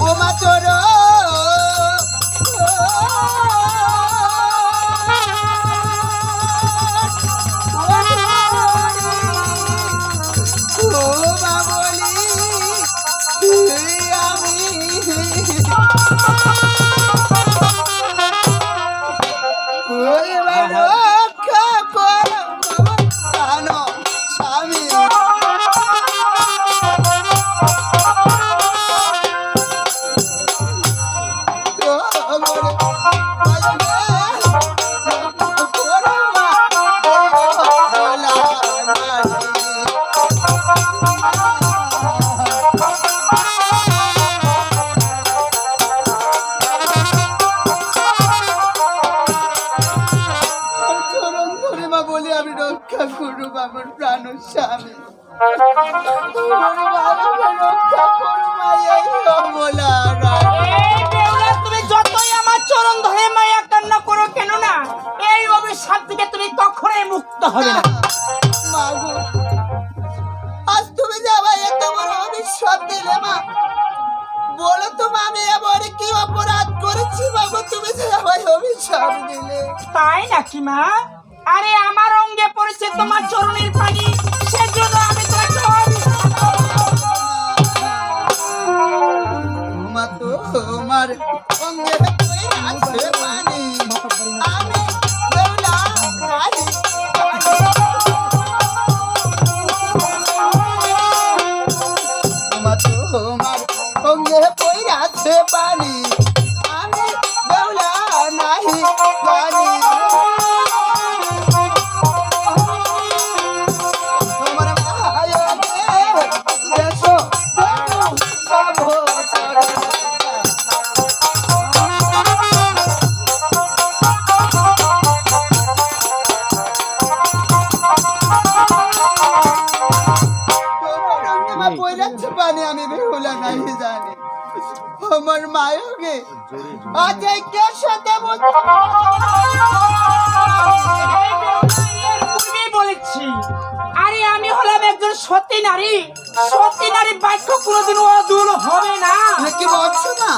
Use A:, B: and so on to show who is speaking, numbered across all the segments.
A: ও মা চোর। ও মা বলি আমি
B: তুমি যতই আমার চরণ ধরে মায়া কান্না করো কেন না এই অভিশাপ থেকে তুমি কখনোই মুক্ত হবে না।
A: আজ তুমি যে এত বড় অভিশাপ দিলে মা বলো তো আমি এবার কি অপরাধ করেছি বাবু তুমি যে আমায় অভিশাপ দিলে।
B: তাই নাকি মা? আরে আমার অঙ্গে পড়েছে তোমার চরণের পানি।
A: মায়কে কে সাথে বলছে
B: এই বেহুলা, এর পূর্বেই বলেছি। আরে আমি হলাম একজন সতী নারী। সতী নারী বাক্য কোনোদিন অদূর হবে না।
A: কি বলছো না?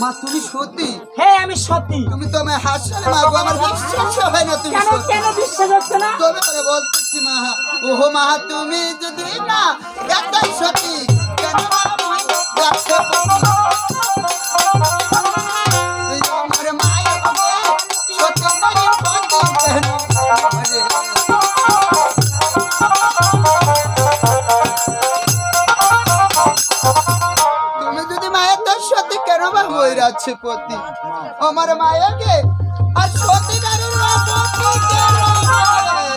A: মা তুমি সত্যি
B: হ্যাঁ আমি সতী।
A: তুমি তো আমায় হাসলে মা গো আমার বিশ্বাস হয় না তুমি
B: কেন
A: সত্যি
B: কেন বিশ্বাস হচ্ছে না?
A: তবে করে বলতেছি মা। ওহো মা তুমি যদি না এতই সত্যি কেন আমায় রাখতে কেন বা হয়ে যাচ্ছে পতি আমার মায়াকে আর সতী নারীর বাপকে কেন করে?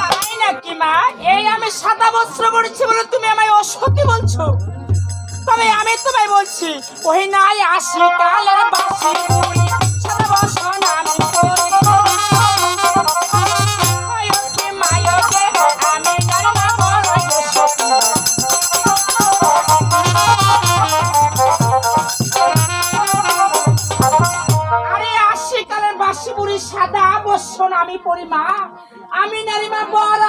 B: তাই নাকি মা, এই আমি সাদা বস্ত্র পড়েছি বলে তুমি আমায় অসতী বলছো তবে আমি তোমায় বলছি, ওই নাই আসি তাহলে বাসি আমি নারীমা বড়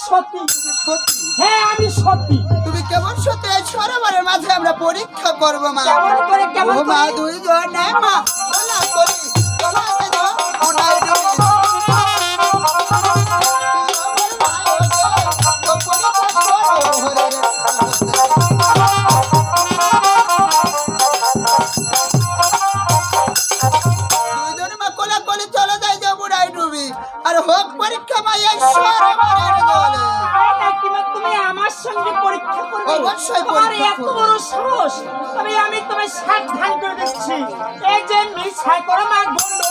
B: সতী।
A: সত্যি
B: হ্যাঁ আমি সত্যি
A: তুমি কেমন সত্যি এই সরোবরের মাঝে আমরা পরীক্ষা করব মা।
B: কেমন করে কেমন
A: মা? দুই জনে মা বলা করি
B: আমার সঙ্গে পরীক্ষা করবে।
A: অবশ্যই
B: তোমার এত বড় সাহস তবে আমি তোমায় সাবধান করে দিচ্ছি এই যে মিছাই করো মা গন্ডগোল।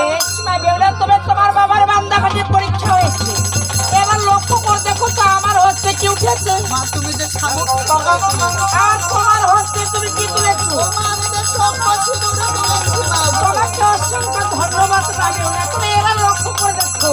A: আনি
B: বেউলা তবে তোমার বাবার বান্দাঘাটে পরীক্ষা হয়েছে। এবার লক্ষ্য করে দেখো তো আমার হস্তে কি উঠেছে।
A: তুমি যে
B: আর তোমার হস্তে তুমি কি তুলেছো। তোমাকে অসংখ্য ধন্যবাদ তুমি এবার লক্ষ্য করে দেখো।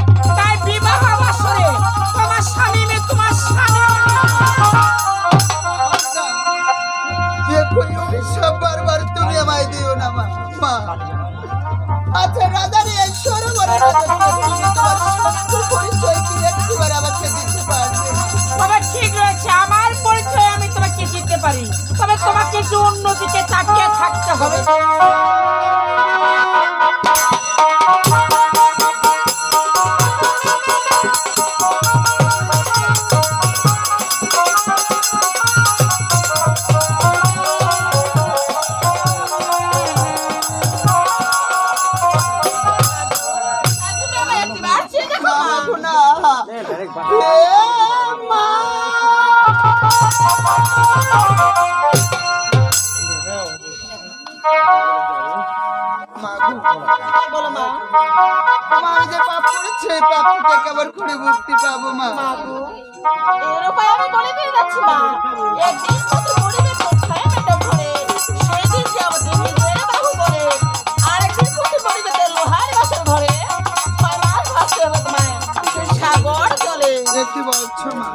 B: একটু অন্যদিকে তাকিয়ে থাকতে হবে।
A: মা। মা, যে পাপ করেছি এই পাপ থেকে কেমন করে মুক্তি পাবো মা।
C: এর উপায় আমি বলে দিয়ে যাচ্ছি মা। একদিন কত মরিবে কোথায় মেটা ঘরে সেই দিন যাব তুমি ধরে বাবু করে আর একদিন কত মরিবে লোহার বাসন ঘরে। ছয় মাস ভাসতে হবে তোমায় সাগর
A: এ কি বলছো মা?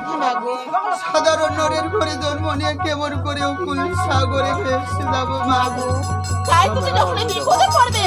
A: সাধারণ নরের ঘরে জন্ম নিয়ে কেমন করে সাগরে ভেসে যাব মা
C: তাই তুমি যখন বিপদে পড়বে